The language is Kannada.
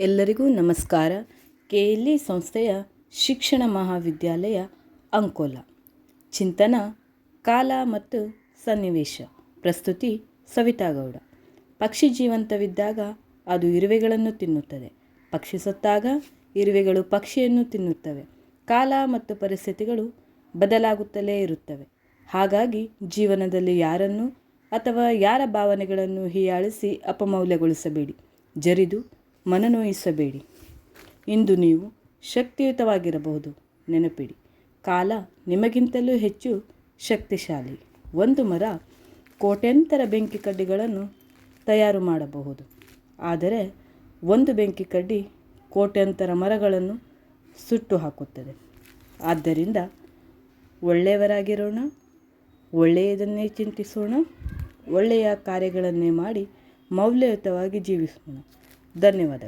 ಎಲ್ಲರಿಗೂ ನಮಸ್ಕಾರ. ಕೆ ಎಲ್ ಇ ಸಂಸ್ಥೆಯ ಶಿಕ್ಷಣ ಮಹಾವಿದ್ಯಾಲಯ ಅಂಕೋಲ. ಚಿಂತನ, ಕಾಲ ಮತ್ತು ಸನ್ನಿವೇಶ. ಪ್ರಸ್ತುತಿ ಸವಿತಾ ಗೌಡ. ಪಕ್ಷಿ ಜೀವಂತವಿದ್ದಾಗ ಅದು ಇರುವೆಗಳನ್ನು ತಿನ್ನುತ್ತದೆ. ಪಕ್ಷಿ ಸತ್ತಾಗ ಇರುವೆಗಳು ಪಕ್ಷಿಯನ್ನು ತಿನ್ನುತ್ತವೆ. ಕಾಲ ಮತ್ತು ಪರಿಸ್ಥಿತಿಗಳು ಬದಲಾಗುತ್ತಲೇ ಇರುತ್ತವೆ. ಹಾಗಾಗಿ ಜೀವನದಲ್ಲಿ ಯಾರನ್ನು ಅಥವಾ ಯಾರ ಭಾವನೆಗಳನ್ನು ಹೀಯಾಳಿಸಿ ಅಪಮೌಲ್ಯಗೊಳಿಸಬೇಡಿ. ಜರಿದು ಮನನೋಯಿಸಬೇಡಿ. ಇಂದು ನೀವು ಶಕ್ತಿಯುತವಾಗಿರಬಹುದು. ನೆನಪಿಡಿ, ಕಾಲ ನಿಮಗಿಂತಲೂ ಹೆಚ್ಚು ಶಕ್ತಿಶಾಲಿ. ಒಂದು ಮರ ಕೋಟ್ಯಂತರ ಬೆಂಕಿ ಕಡ್ಡಿಗಳನ್ನು ತಯಾರು ಮಾಡಬಹುದು. ಆದರೆ ಒಂದು ಬೆಂಕಿ ಕಡ್ಡಿ ಕೋಟ್ಯಂತರ ಮರಗಳನ್ನು ಸುಟ್ಟು ಹಾಕುತ್ತದೆ. ಆದ್ದರಿಂದ ಒಳ್ಳೆಯವರಾಗಿರೋಣ, ಒಳ್ಳೆಯದನ್ನೇ ಚಿಂತಿಸೋಣ, ಒಳ್ಳೆಯ ಕಾರ್ಯಗಳನ್ನೇ ಮಾಡಿ ಮೌಲ್ಯಯುತವಾಗಿ ಜೀವಿಸೋಣ. धन्यवाद